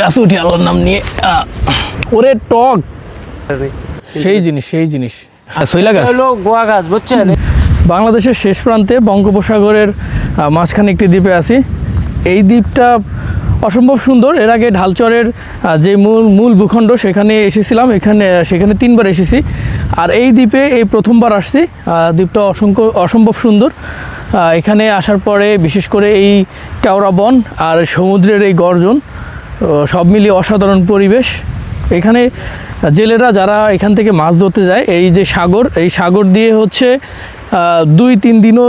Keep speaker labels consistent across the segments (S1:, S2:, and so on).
S1: গাছ উঠি আল্লাহর নাম নিয়ে ওরে টক। সেই জিনিস সেই জিনিস। শৈলা গাছ?
S2: হলো গোয়া গাছ বুঝছেন?
S1: বাংলাদেশের শেষ প্রান্তে বঙ্গোপসাগরের মাঝখানে একটি দ্বীপে আছি। এই দ্বীপটা অসম্ভব সুন্দর। এর আগে ঢালচরের যে মূল মূল ভূখণ্ড সেখানে এসেছিলাম। এখানে সেখানে তিনবার এসেছি। আর এই দ্বীপে এই প্রথমবার আসছি। দ্বীপটা অসংখ্য অসম্ভব সুন্দর। এখানে আসার পরে বিশেষ করে এই কেওড়া বন আর সমুদ্রের এই গর্জন সব মিলিয়ে অসাধারণ পরিবেশ। এখানে জেলেরা যারা এখান থেকে মাছ ধরতে যায়, এই যে সাগর, এই সাগর দিয়ে হচ্ছে দুই তিন দিনও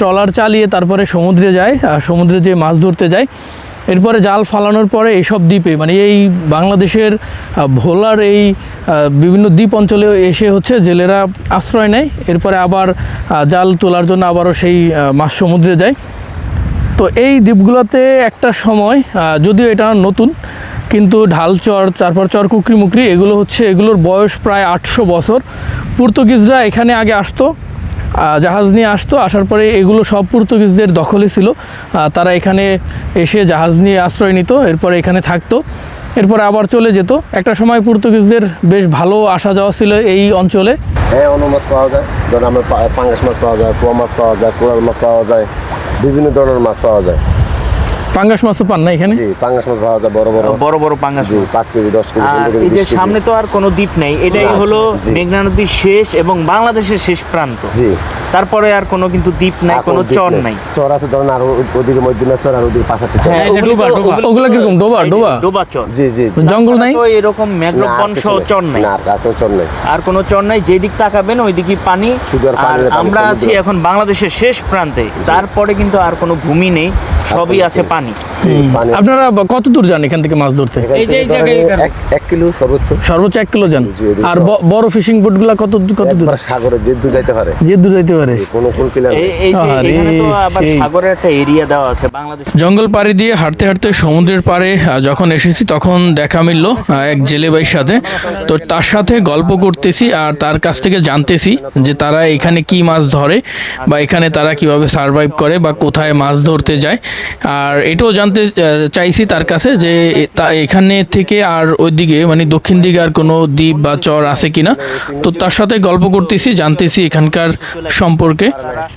S1: ট্রলার চালিয়ে তারপরে সমুদ্রে যায় সমুদ্রে যে মাছ ধরতে যায়। এরপরে জাল ফালানোর পরে এইসব দ্বীপে মানে এই বাংলাদেশের ভোলার এই বিভিন্ন দ্বীপ অঞ্চলে এসে হচ্ছে জেলেরা আশ্রয় নেয়। এরপরে আবার জাল তোলার জন্য আবারও সেই মাছ সমুদ্রে যায়। তো এই দ্বীপগুলোতে একটা সময় যদিও এটা নতুন, কিন্তু ঢালচর তারপর চর, কুকরি মুকরি, এগুলো হচ্ছে, এগুলোর বয়স প্রায় আটশো বছর। পর্তুগিজরা এখানে আগে আসতো জাহাজ নিয়ে আসতো, আসার পরে এগুলো সব পর্তুগিজদের দখলে ছিল। তারা এখানে এসে জাহাজ নিয়ে আশ্রয় নিত, এরপরে এখানে থাকতো, এরপরে আবার চলে যেত। একটা সময় পর্তুগিজদের বেশ ভালো আসা যাওয়া ছিল এই অঞ্চলে।
S3: হ্যাঁ অন্য মাছ পাওয়া যায়, ধরুন আমরা পাঙ্গাস মাছ পাওয়া যায় ফোয়া মাছ পাওয়া যায়, কোরাল মাছ পাওয়া যায় বিভিন্ন ধরনের মাছ পাওয়া যায়।
S1: পাঙ্গাস মাছও পান না এখানে?
S3: জি পাঙ্গাস মাছ পাওয়া যায় বড় বড়।
S2: বড় বড় পাঙ্গাস
S3: জি কেজি দশ কেজি
S2: আর এই যে সামনে তো আর কোনো দ্বীপ নেই এটাই হলো মেঘনা নদীর শেষ এবং বাংলাদেশের শেষ প্রান্ত।
S3: জি।
S2: তারপরে আর কোনো কিন্তু দ্বীপ নাই কোনো চর
S3: নাই। চর আছে ধরুন আর ওদিকে মধ্যিনা চর আর ওদিকে পাশাটি চর।
S2: হ্যাঁ, ওগুলি তো- ওগুলি-
S1: কীরকম? ডোবা, ডোবা?
S2: ডোবা চর।
S3: জি জি।
S1: জঙ্গল নাই
S2: তো এরকম ম্যাগ্রো বন সহ চর নাই।
S3: না আর কোনো চর নেই।
S2: আর কোনো চর নাই যেদিক তাকাবেন ওইদিকই পানি।
S3: শুধু আর
S2: আমরা আছি এখন বাংলাদেশের শেষ প্রান্তে। তারপরে কিন্তু আর কোনো ভূমি নেই সবই আছে পানি।
S3: পানি।
S1: আপনারা কত দূর যান এখান থেকে মাছ ধরতে।
S3: এক- কিলো সর্বোচ্চ।
S1: সর্বোচ্চ এক কিলো যান। আর বড় ফিশিং বোটগুলা কত কত দূর?
S3: সাগরে যে দূর যাইতে পারে।
S1: যে দূর যাইতে পারে।
S3: কোনো কোন।
S2: সাগরের একটা এরিয়া দেওয়া আছে বাংলাদেশ।
S1: জঙ্গল পাড়ি দিয়ে হাঁটতে হাঁটতে সমুদ্রের পাড়ে যখন এসেছি তখন দেখা মিলল এক জেলে ভাইয়ের সাথে। তো তার সাথে গল্প করতেছি আর তার কাছ থেকে জানতেছি যে তারা এখানে কি মাছ ধরে বা এখানে তারা কীভাবে সার্ভাইভ করে বা কোথায় মাছ ধরতে যায়। আর এটাও জানতে চাইছি তার কাছে যে তা- এখানে থেকে আর ওইদিকে মানে দক্ষিণ দিকে আর কোনো দ্বীপ বা চর আছে কিনা। তো তার সাথে গল্প করতেছি জানতেছি এখানকার সম্পর্কে।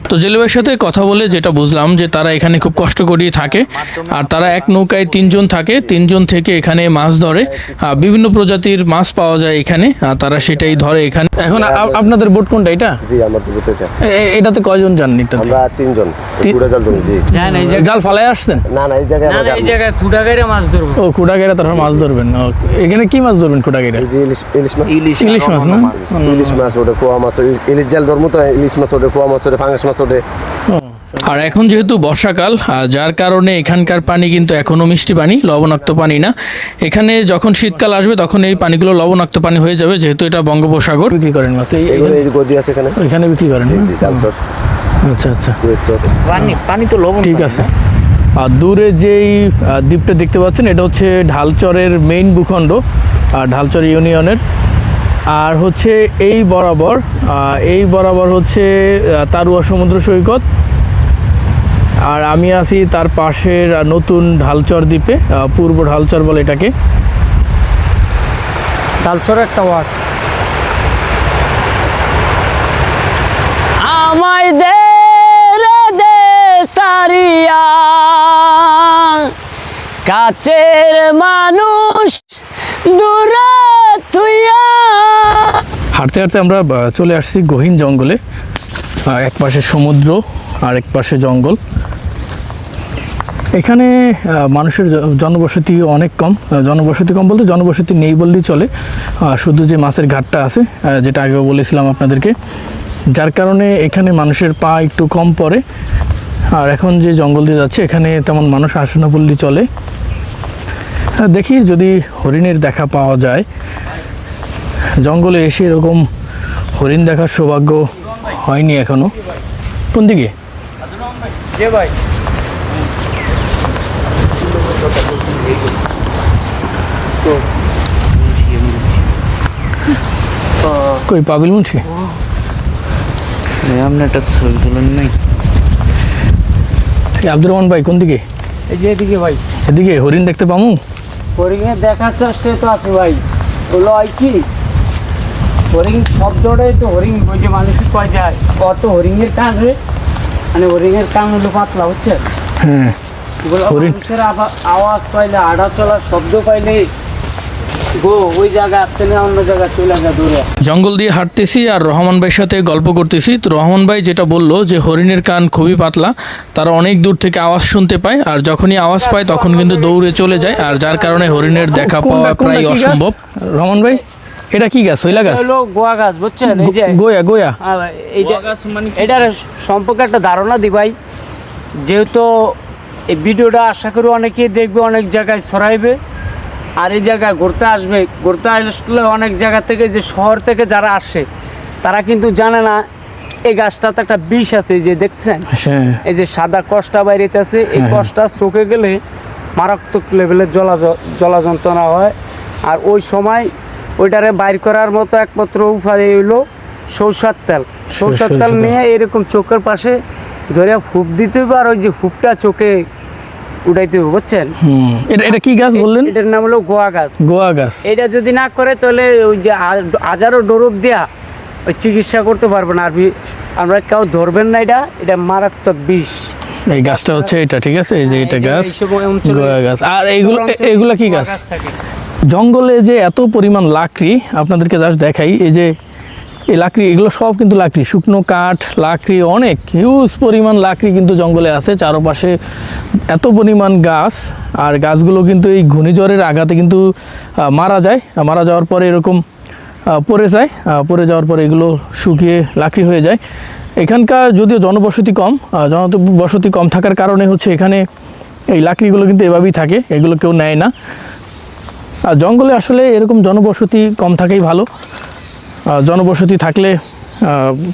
S1: তো জেলে ভাইয়ের সাথে কথা বলে যেটা বুঝলাম যে তারা এখানে খুব কষ্ট করিয়ে থাকে। আর তারা এক নৌকায় তিনজন থাকে তিনজন থেকে এখানে মাছ ধরে। বিভিন্ন প্রজাতির মাছ পাওয়া যায় এখানে আর তারা সেটাই ধরে এখানে। এখন আপনাদের বোট কোনটা এটা?
S3: জি
S1: এটাতে কয়জন যান
S3: আমরা তিনজন জাল
S1: ফালায় আসছেন?
S3: না না এই জায়গায়
S4: না এই জায়গায় খুঁটা মাছ ধরবো।
S1: ও খুঁটাগেরা তারপর মাছ ধরবেন এখানে কি মাছ ধরবেন খুঁটাগেরা
S3: ইলিশ ইলিশ মাছ।
S2: ইলিশ
S1: ইলিশ
S2: আর
S1: মাছ না?
S3: ইলিশ মাছ ওঠে ফোয়া মাছ ইলিশ জাল ধর্ম তো ইলিশ মাছ ওঠে ফোয়া মাছ ওঠে ফাঙ্গাস মাছ ওঠে।
S1: আর এখন যেহেতু বর্ষাকাল যার কারণে এখানকার পানি কিন্তু এখনও মিষ্টি পানি লবণাক্ত পানি না। এখানে যখন শীতকাল আসবে তখন এই পানিগুলো লবণাক্ত পানি হয়ে যাবে যেহেতু এটা বঙ্গোপসাগর। বিক্রি করেন মাছ এই-
S3: এগুলো এই যে আছে এখানে।
S1: এখানে বিক্রি করেন আচ্ছা আচ্ছা।
S2: পানি পানি তো লবণ
S1: ঠিক আছে। দূরে যেই দ্বীপটা দেখতে পাচ্ছেন এটা হচ্ছে ঢালচরের মেইন ভূখণ্ড আর ঢালচর ইউনিয়নের। আর হচ্ছে এই বরাবর এই বরাবর হচ্ছে তারুয়া সমুদ্র সৈকত। আর আমি আছি তার পাশের নতুন ঢালচর দ্বীপে পূর্ব ঢালচর বলে এটাকে।
S4: তালচর একটা ওয়ার্ড। আমায় দে রে দে সারিয়া। কাচের মানুষ
S1: হাঁটতে হাঁটতে আমরা চলে আসছি গহীন জঙ্গলে। এক পাশে সমুদ্র, আর এক পাশে জঙ্গল। এখানে মানুষের জনবসতি অনেক কম। জনবসতি কম বলতে জনবসতি নেই বললেই চলে। শুধু যে মাছের ঘাটটা আছে যেটা আগেও বলেছিলাম আপনাদেরকে। যার কারণে এখানে মানুষের পা একটু কম পড়ে। আর এখন যে জঙ্গল দিয়ে যাচ্ছে এখানে তেমন মানুষ আসে না বললেই চলে দেখি যদি হরিণের দেখা পাওয়া যায়। জঙ্গলে এসে এরকম হরিণ দেখার সৌভাগ্য হয়নি এখনও। কোন দিকে?
S2: ভাই।
S1: কই পাবিল মুন্সি?
S2: আপনি একটা ছবি তুলেন নাই?
S1: আব্দুর রহমান ভাই কোন দিকে?
S4: এই যে এদিকে ভাই।
S1: এদিকে হরিণ দেখতে পামু?
S4: হরিণে দেখার চেষ্টা তো আছে ভাই। হলো হয় কি? হরিণ শব্দটাই তো হরিণ ওই যে মানুষ কয় যায়। কত হরিণের কান রে? মানে হরিণের কান হলো পাতলা হচ্ছে
S1: হ্যাঁ।
S4: মানুষের আওয়াজ পাইলে আড়া চলার শব্দ পাইলে
S1: জঙ্গল দিয়ে হাঁটতেছি আর রহমান ভাইয়ের সাথে গল্প করতেছি। তো রহমান ভাই যেটা বলল যে হরিণের কান খুবই পাতলা তারা অনেক দূর থেকে আওয়াজ শুনতে পায় আর যখনই আওয়াজ পায় তখন কিন্তু দৌড়ে চলে যায় আর যার কারণে হরিণের দেখা পাওয়া প্রায় অসম্ভব। রহমান ভাই এটা কি গাছ? হইলা গাছ?
S4: হলো গোয়া গাছ বুঝছেন? এই যে
S1: গোয়া গোয়া।
S4: এইটা
S2: গাছ মানে
S4: এটার সম্পর্কে একটা ধারণা দি ভাই। যেহেতু এই ভিডিওটা আশা করি অনেকেই দেখবে অনেক জায়গায় ছড়াইবে। আর এই জায়গায় ঘুরতে আসবে ঘুরতে আসলে অনেক জায়গা থেকে যে শহর থেকে যারা আসে তারা কিন্তু জানে না এই গাছটাতে একটা বিষ আছে যে দেখছেন
S1: হ্যাঁ
S4: এই যে সাদা কষ্টা বাইরেতে আছে এই
S1: হ্যাঁ।
S4: কষ্টা চোখে গেলে মারাত্মক লেভেলের জলা জলা যন্ত্রণা হয় আর ওই সময় ওইটারে বাইর করার মতো একমাত্র উপায় হইল সরষার তেল সরষের তেল। নিয়ে এরকম চোখের পাশে ধরে ফুপ দিতে হবে আর ওই যে ফুপটা চোখে উঠাইতে হবে বুঝছেন?
S1: এটা এটা কি গাছ বললেন?
S4: এটার নাম হলো গোয়া গাছ।
S1: গোয়া গাছ।
S4: এটা যদি না করে তাহলে ওই যে হাজারো ডোরপ দেয়া ওই চিকিৎসা করতে পারবে না। আর আমরা কেউ ধরবেন না এটা। এটা মারাত্মক বিষ।
S1: এই গাছটা হচ্ছে এটা ঠিক আছে? এই যে এটা গাছ গোয়া গাছ। আর এইগুলো এগুলা কি গাছ? জঙ্গলে যে এত পরিমাণ লাকড়ি আপনাদেরকে জাস্ট দেখাই। এই যে এই লাকড়ি, এগুলো সব কিন্তু লাকড়ি, শুকনো কাঠ, লাকড়ি, অনেক হিউজ পরিমাণ লাকড়ি কিন্তু জঙ্গলে আছে, চারপাশে এত পরিমাণ গাছ, আর গাছগুলো কিন্তু এই ঘূর্ণিঝড়ের আঘাতে কিন্তু মারা যায় মারা যাওয়ার পরে এরকম পড়ে যায় পড়ে যাওয়ার পরে এগুলো শুকিয়ে লাকড়ি হয়ে যায়। এখানকার যদিও জনবসতি কম জনবসতি কম থাকার কারণে হচ্ছে এখানে এই লাকড়িগুলো কিন্তু এভাবেই থাকে, এগুলো কেউ নেয় না। আর জঙ্গলে আসলে এরকম জনবসতি কম থাকাই ভালো। জনবসতি থাকলে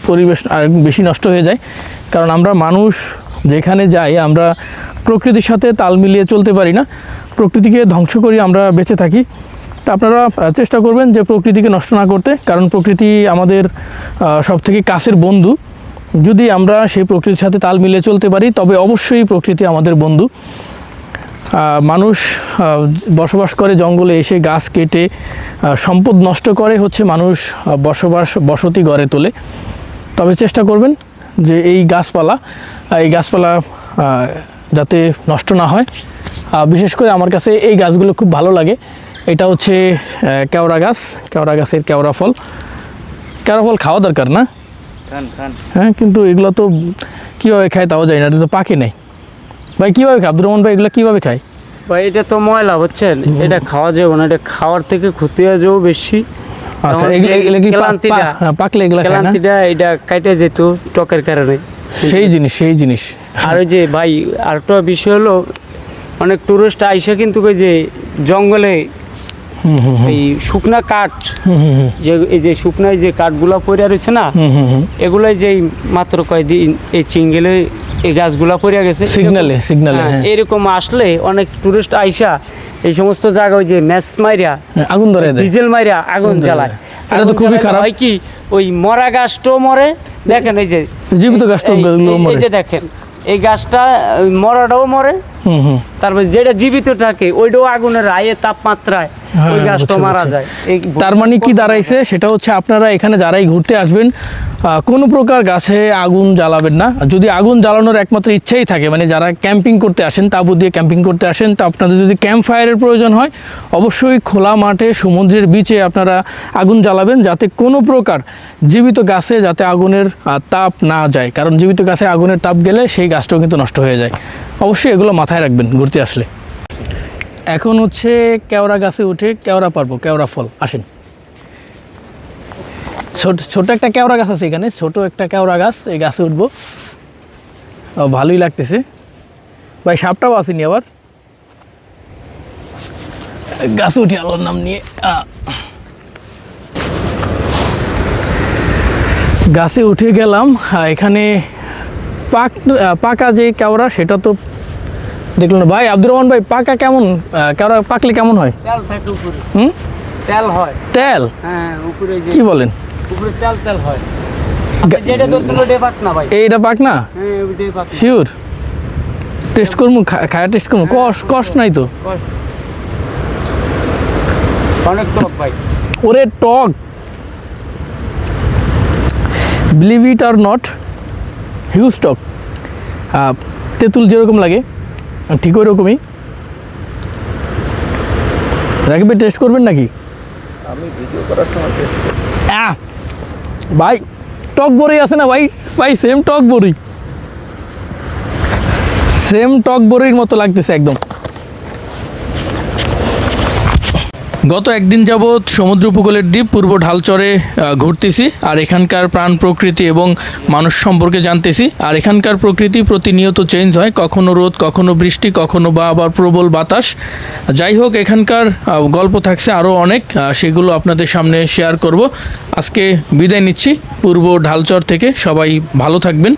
S1: পরিবেশ আর বেশি নষ্ট হয়ে যায়। কারণ আমরা মানুষ, যেখানে যাই, আমরা প্রকৃতির সাথে তাল মিলিয়ে চলতে পারি না। প্রকৃতিকে ধ্বংস করি আমরা বেঁচে থাকি। তা আপনারা চেষ্টা করবেন যে প্রকৃতিকে নষ্ট না করতে। কারণ প্রকৃতি আমাদের সব থেকে কাছের বন্ধু। যদি আমরা সেই প্রকৃতির সাথে তাল মিলিয়ে চলতে পারি, তবে অবশ্যই প্রকৃতি আমাদের বন্ধু। মানুষ বসবাস করে জঙ্গলে এসে গাছ কেটে সম্পদ নষ্ট করে হচ্ছে মানুষ বসবাস বসতি গড়ে তোলে। তবে চেষ্টা করবেন যে এই গাছপালা এই গাছপালা যাতে নষ্ট না হয়। বিশেষ করে আমার কাছে এই গাছগুলো খুব ভালো লাগে। এটা হচ্ছে কেওড়া গাছ কেওড়া গাছের কেওড়া ফল। কেওড়া ফল খাওয়া দরকার না? হ্যাঁ কিন্তু এগুলো তো কীভাবে খায় তাও যায় না এটা তো পাকে নেই। ভাই কীভাবে খায়? আব্দুর রহমান ভাই এগুলো কীভাবে খায়?
S4: ভাই এটা তো ময়লা বুঝছেন? এটা খাওয়া যাবে না এটা খাওয়ার থেকে ক্ষতি হয়ে যাবে বেশি।
S1: আচ্ছা হ্যাঁ, পাকলে এগুলো
S4: ক্লান্তিটা এটা কাটে যেত টকের কারণে।
S1: সেই জিনিস সেই জিনিস।
S4: আর ওই যে ভাই আরেকটা বিষয় হলো অনেক টুরিস্ট আইসা কিন্তু ওই যে জঙ্গলে এই শুকনা কাঠ যে এই যে শুকনায় যে কাঠগুলা পড়ে রয়েছে না এগুলাই যে মাত্র কয়দিন এই চিঙ্গেলে এই গাছগুলা পড়ে গেছে।
S1: সিগনালে
S4: এরকম-
S1: সিগনালে
S4: হ্যাঁ,
S1: হ্যাঁ।
S4: এরকম আসলে অনেক টুরিস্ট আইসা এই সমস্ত জায়গায় ওই যে ম্যাচ মাইরা
S1: হ্যাঁ, আগুন ধরে
S4: ডিজেল মাইরা আগুন জ্বালায়।
S1: এটা তো খুবই খারাপ।
S4: হয় কি ওই মরা গাছটাও মরে দেখেন এই যে
S1: জীবিত গাছটাও
S4: এই-
S1: মরে।
S4: এই যে দেখেন এই গাছটা মরাটাও মরে তারপর যেটা জীবিত থাকে ওইটাও আগুনের আয়ে তাপমাত্রায় ওই
S1: হ্যাঁ,
S4: গাছটা মারা যায়।
S1: তার মানে কি দাঁড়াইছে? সেটা হচ্ছে আপনারা এখানে যারাই ঘুরতে আসবেন কোনো প্রকার গাছে আগুন জ্বালাবেন না। যদি আগুন জ্বালানোর একমাত্র ইচ্ছাই থাকে মানে যারা ক্যাম্পিং করতে আসেন তাবু দিয়ে ক্যাম্পিং করতে আসেন তা আপনাদের যদি ক্যাম্প ফায়ারের প্রয়োজন হয় অবশ্যই খোলা মাঠে সমুদ্রের বিচে আপনারা আগুন জ্বালাবেন যাতে কোনো প্রকার জীবিত গাছে যাতে আগুনের তাপ না যায়। কারণ জীবিত গাছে আগুনের তাপ গেলে সেই গাছটাও কিন্তু নষ্ট হয়ে যায়। অবশ্যই এগুলো মাথায় রাখবেন, ঘুরতে আসলে। এখন হচ্ছে কেওড়া গাছে উঠে কেওড়া পারব, কেওড়া ফল। আসেন। ছোট ছোট একটা কেওড়া গাছ আছে এখানে, ছোট একটা কেওড়া গাছ, এই গাছে উঠবো। ভালোই লাগতেছে। ভাই, সাপটাও আসেনি আবার। গাছে উঠে আল্লাহর নাম নিয়ে গাছে উঠে গেলাম এখানে পাক পাকা যে কেওড়া, সেটা তো দেখল না। ভাই আব্দুর রহমান ভাই পাকা কেমন পাকলে কেমন হয়? হুম?
S4: তেল হয়।
S1: তেল?
S4: হ্যাঁ উপরে যে
S1: কি বলেন?
S4: উপরে তেল তেল হয়। যেটা পাক না ভাই।
S1: এইটা পাক না?
S4: হ্যাঁ ওটাই পাক।
S1: শিওর? টেস্ট করব খায়া টেস্ট করব কষ কষ্ট নাই তো।
S4: অনেক টক ভাই।
S1: ওরে টক। Believe it or not huge টক। তেঁতুল যেরকম লাগে ঠিক ওই রকমই রাখবে টেস্ট করবেন নাকি?
S3: আমি ভিডিও করার সময়
S1: ভাই টক বড়ি আছে না ভাই? ভাই সেম টক বড়ি সেম টক বড়ির মতো লাগতেছে একদম। গত একদিন যাবৎ সমুদ্র উপকূলের দ্বীপ পূর্ব ঢালচরে ঘুরতেছি আর এখানকার প্রাণ প্রকৃতি এবং মানুষ সম্পর্কে জানতেছি। আর এখানকার প্রকৃতি প্রতিনিয়ত চেঞ্জ হয়, কখনো রোদ, কখনো বৃষ্টি, কখনো বা আবার প্রবল বাতাস। যাই হোক, এখানকার গল্প থাকছে আরও অনেক সেগুলো আপনাদের সামনে শেয়ার করব। আজকে বিদায় নিচ্ছি, পূর্ব ঢালচর থেকে। সবাই ভালো থাকবেন।